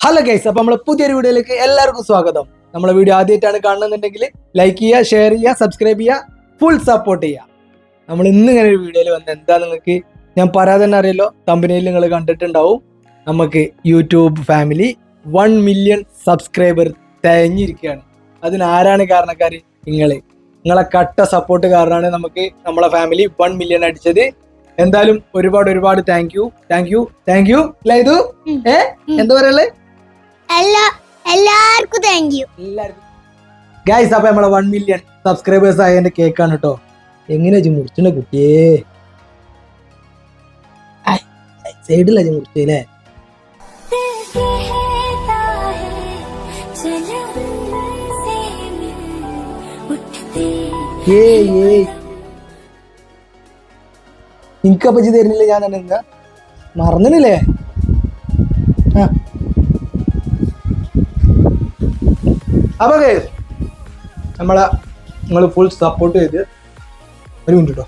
Hello guys അപ്പൊ നമ്മളെ പുതിയൊരു വീഡിയോയിലേക്ക് എല്ലാവർക്കും സ്വാഗതം. നമ്മളെ വീഡിയോ ആദ്യമായിട്ടാണ് കാണുന്നുണ്ടെങ്കിൽ ലൈക്ക് ചെയ്യുക ഷെയർ ചെയ്യുക സബ്സ്ക്രൈബ് ചെയ്യുക ഫുൾ സപ്പോർട്ട് ചെയ്യുക. നമ്മൾ ഇന്ന് ഇങ്ങനെ ഒരു വീഡിയോയിൽ വന്ന് എന്താ നിങ്ങൾക്ക് ഞാൻ പറയാതെ തന്നെ അറിയല്ലോ കമ്പനിയിൽ നിങ്ങൾ കണ്ടിട്ടുണ്ടാവും. നമുക്ക് YouTube family one million subscriber തേഞ്ഞിരിക്കുകയാണ് അതിനാരാണ് കാരണക്കാർ നിങ്ങൾ നിങ്ങളെ. കട്ട സപ്പോർട്ട് കാരണമാണ് നമുക്ക് നമ്മളെ ഫാമിലി വൺ മില്യൺ അടിച്ചത്. എന്തായാലും ഒരുപാട് ഒരുപാട് thank you thank you thank you ലൈതു? ഏ? എന്താ പറയല്ലേ എല്ലാ എല്ലാവർക്കും താങ്ക് യു എല്ലാവർക്കും. ഗൈസ് അപ്പൊ നമ്മളെ വൺ മില്യൺ സബ്സ്ക്രൈബേഴ്സ് ആയതിന്റെ കേക്കാണ് കേട്ടോ എങ്ങനെ വെച്ച് മുറിച്ചിന കുട്ടിയേ? സൈഡില മുറിച്ചല്ലേ ഏയ് ഏയ്. എനിക്കപ്പ ചെയ്ത് തരുന്നില്ല ഞാൻ തന്നെ എന്താ മറന്നില്ലേ? ആ. അപ്പൊ guys, നമ്മളെ നിങ്ങൾ ഫുൾ സപ്പോർട്ട് ചെയ്ത് ഒരു മിനിറ്റ് കേട്ടോ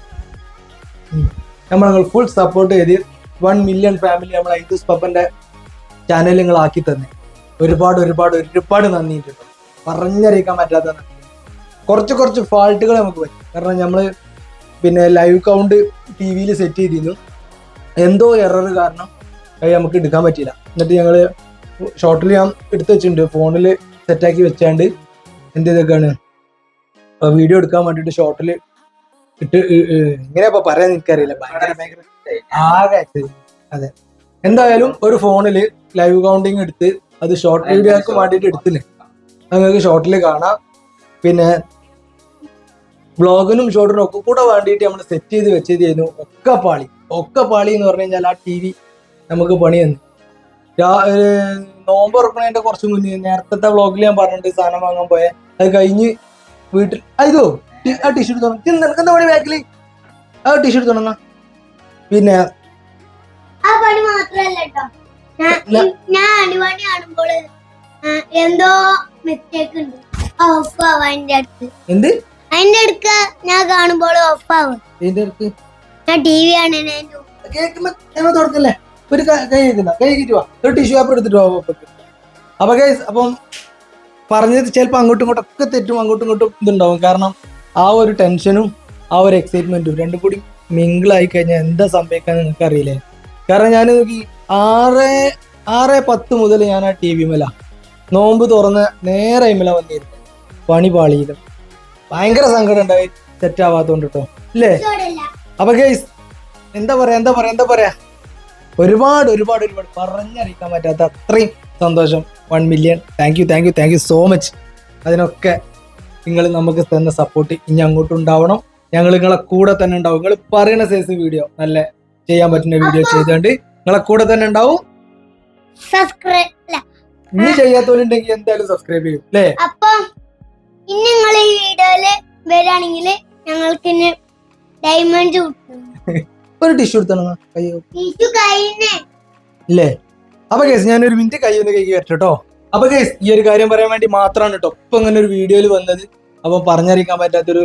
നമ്മൾ നിങ്ങൾ ഫുൾ സപ്പോർട്ട് ചെയ്ത് വൺ മില്യൺ ഫാമിലി നമ്മളെ ഐദൂസ് പപ്പന്റെ ചാനൽ നിങ്ങൾ ആക്കി തന്നെ. ഒരുപാട് ഒരുപാട് ഒരുപാട് നന്ദിയിട്ടുണ്ട് പറഞ്ഞറിയിക്കാൻ പറ്റാത്ത. കുറച്ച് കുറച്ച് ഫാൾട്ടുകൾ നമുക്ക് പറ്റും. കാരണം നമ്മൾ പിന്നെ ലൈവ് കൗണ്ട് ടി വിയിൽ സെറ്റ് ചെയ്തിരുന്നു. എന്തോ എറർ കാരണം അത് നമുക്ക് എടുക്കാൻ പറ്റിയില്ല. എന്നിട്ട് ഞങ്ങൾ ഷോർട്ടിൽ ഞാൻ എടുത്ത് വെച്ചിട്ടുണ്ട്. ഫോണിൽ സെറ്റാക്കി വെച്ചാണ്ട് എന്ത് ചെയ്തൊക്കെയാണ് വീഡിയോ എടുക്കാൻ വേണ്ടിയിട്ട് ഷോർട്ടിൽ ഇട്ട് ഇ- ഇ- എങ്ങനെയാ ഇപ്പൊ പറയാൻ എനിക്കറിയില്ല. ഭയങ്കര ഭയങ്കര ആകെ അതെ. എന്തായാലും ഒരു ഫോണിൽ ലൈവ് കൗണ്ടിങ് എടുത്ത് അത് ഷോർട്ട് വീഡിയോക്ക് വേണ്ടിയിട്ട് എടുത്തില്ലേ? നിങ്ങൾക്ക് ഷോർട്ടിൽ കാണാം. പിന്നെ ബ്ലോഗിനും ഷോർട്ടിനും ഒക്കെ കൂടെ വേണ്ടിയിട്ട് നമ്മൾ സെറ്റ് ചെയ്ത് വെച്ചത് ചെയ്യുന്നു ഒക്കെ പാളി ഒക്കെ പാളി എന്ന് പറഞ്ഞു കഴിഞ്ഞാൽ ആ ടി വി നമുക്ക് പണി തന്നു നോമ്പ് തുറക്കണതിന്റെ കുറച്ച് മുന്നേ നേരത്തെ വ്ളോഗിൽ ഞാൻ പറഞ്ഞിട്ട് സാധനം വാങ്ങാൻ പോയ. അത് കഴിഞ്ഞ് വീട്ടിൽ അയ്യോ ആ ടീഷർട്ട് തുറന്നു. നിനക്ക് എന്താ പണി ബാക്കിൽ ആ ടീഷർട്ട് തുറന്ന. പിന്നെ ആ പണി മാത്രല്ല കേട്ടോ ഞാൻ കാണുമ്പോൾ എന്തോ മിസ്റ്റേക്ക് ഉണ്ട്. ഓഫ് ആവും അതിന്റെ അടുത്ത്. എന്ത്? അതിന്റെ അടുത്ത് ഞാൻ കാണുമ്പോൾ ഓഫ് ആവും. അടുത്ത്? ഞാൻ ടി വി ആണ്. കേൾക്കുമ്പോ തുറക്കല്ലേ? ഒരു ക- കൈ കേൾക്കുന്ന കൈ കയറ്റി വാ ഒരു ടിഷ്യൂ പേപ്പർ എടുത്തിട്ട് വാ അപ്പൊക്ക് അപ്പൊ ഗൈസ് അപ്പം പറഞ്ഞത് ചിലപ്പോൾ അങ്ങോട്ടും ഇങ്ങോട്ടും ഒക്കെ തെറ്റും അങ്ങോട്ടും ഇങ്ങോട്ടും ഇതുണ്ടാവും. കാരണം ആ ഒരു ടെൻഷനും ആ ഒരു എക്സൈറ്റ്മെന്റും രണ്ടും കൂടി മിങ്കിളായി കഴിഞ്ഞാൽ എന്താ സംഭവിക്കാൻ നിങ്ങൾക്ക് അറിയില്ലേ? കാരണം ഞാൻ നോക്കി ആറ് ആറ് പത്ത് മുതൽ ഞാൻ ആ ടി വി മേല. നോമ്പ് തുറന്ന് നേരെ ഇമല വന്നിരുന്നു. പണി പാളിയിലും. ഭയങ്കര സങ്കടം ഉണ്ടായി. സെറ്റ് ആവാത്തോണ്ട് കേട്ടോ അല്ലേ അപ്പൊ ഗൈസ് എന്താ പറയാ എന്താ പറയാ എന്താ പറയാ? ഒരുപാട് ഒരുപാട് ഒരുപാട് പറഞ്ഞറിയിക്കാൻ പറ്റാത്ത അത്രയും സന്തോഷം. One million thank you thank you thank you so much അതിനൊക്കെ നിങ്ങൾ നമുക്ക് തന്ന സപ്പോർട്ട് ഇനി അങ്ങോട്ടും ഉണ്ടാവണം. ഞങ്ങൾ നിങ്ങളെ കൂടെ തന്നെ ഉണ്ടാവും. നിങ്ങൾ പറയുന്ന സൈസ് വീഡിയോ നല്ല ചെയ്യാൻ പറ്റുന്ന വീഡിയോ ചെയ്തുകൊണ്ട് നിങ്ങളെ കൂടെ തന്നെ ഉണ്ടാവും. ഇനി ചെയ്യാത്തവരുണ്ടെങ്കിൽ എന്തായാലും സബ്സ്ക്രൈബ് ചെയ്യും. അല്ലേ അപ്പം ഇനി നിങ്ങൾ ഈ വീഡിയോയിൽ വരാണെങ്കിൽ ഞങ്ങൾക്ക് ഡയമണ്ട് കിട്ടും. ഒരു ടിഷ്യൂ എടുത്തണം കയ്യോ ഇല്ലേ? അപ്പൊ കേസ് ഞാൻ ഒരു മിനിറ്റ് കൈ ഒന്ന് കൈ കേട്ടോ അപ്പൊ കേസ് ഈ ഒരു കാര്യം പറയാൻ വേണ്ടി മാത്രമാണ് കേട്ടോ ഇപ്പൊ ഇങ്ങനെ ഒരു വീഡിയോയിൽ വന്നത്. അപ്പൊ പറഞ്ഞറിയിക്കാൻ പറ്റാത്തൊരു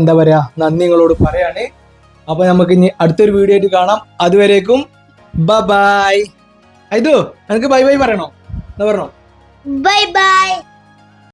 എന്താ പറയാ നന്ദി നിങ്ങളോട് പറയാണ്. അപ്പൊ നമുക്ക് ഇനി അടുത്തൊരു വീഡിയോ ആയിട്ട് കാണാം. അതുവരേക്കും ബൈ ബൈ ഐതു എനിക്ക് ബൈ ബൈ പറയണോ? എന്താ പറഞ്ഞോ? Bye bye